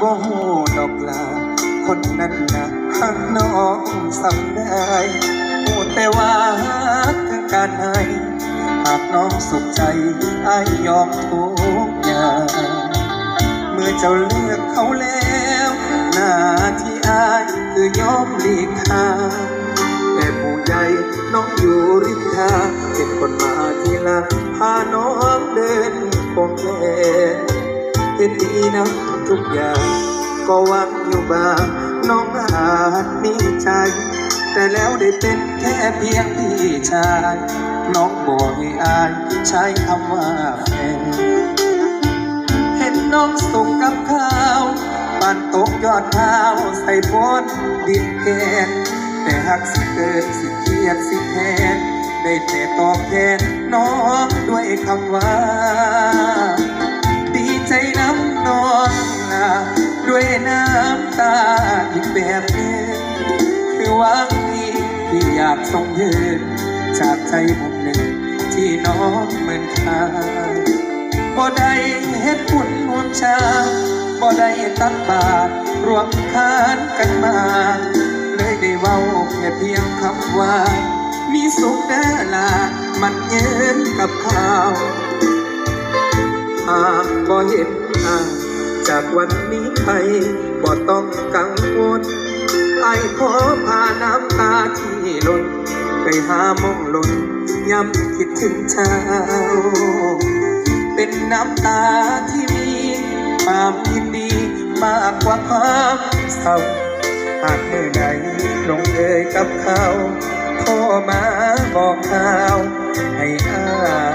บ่ฮู้ดอกลา คนนั้นนะหักน้องสำได้พูดแต่ว่าคือการให้หากน้องสุขใจอายยอมทุกอย่างเมื่อเจ้าเลือกเขาแล้วหน้าที่อายคือยอมหลีกทางแต่ผู้ใหญ่น้องอยู่ริมทางเป็นคนมาทีหลังพาน้องเดินคงแลเห็นดีนะ ทุกอย่าง ก็หวังอยู่บ้าง น้องอาจมีใจ แต่แล้วได้เป็นแค่เพียงพี่ชาย น้องบอกให้อายใช้คำว่าแฟนเห็นน้องส่งกับข้าวปานตกยอดข้าวใส่บนดินแกนแต่หักสิเกินสิเครียดสิแทนได้แต่ตอบแทนน้องด้วยคำว่า อีกแบบนึงคือหวังดีที่อยากส่งยืนจากใจผมหนึ่งที่น้องเหมือนข้าบ่ได้เฮ็ดบุญร่วมชาบ่ได้ตักบาตรรวมทานกันมา เลยได้เว้าแค่เพียงคำว่า มีสุขเด้อล่ะมันเยินกับข้าวหากบ่เห็นอา จากวันนี้ไปบ่ต้องกังวลไอายขอพาน้ำตาที่หล่นไปหาหมองหล่นย้ำคิดถึงเจ้า เป็นน้ำตาที่มีความยินดีมากกว่าความเศร้าหากเมื่อใดลงเอยกับเขาโทรมาบอกข่าวให้อา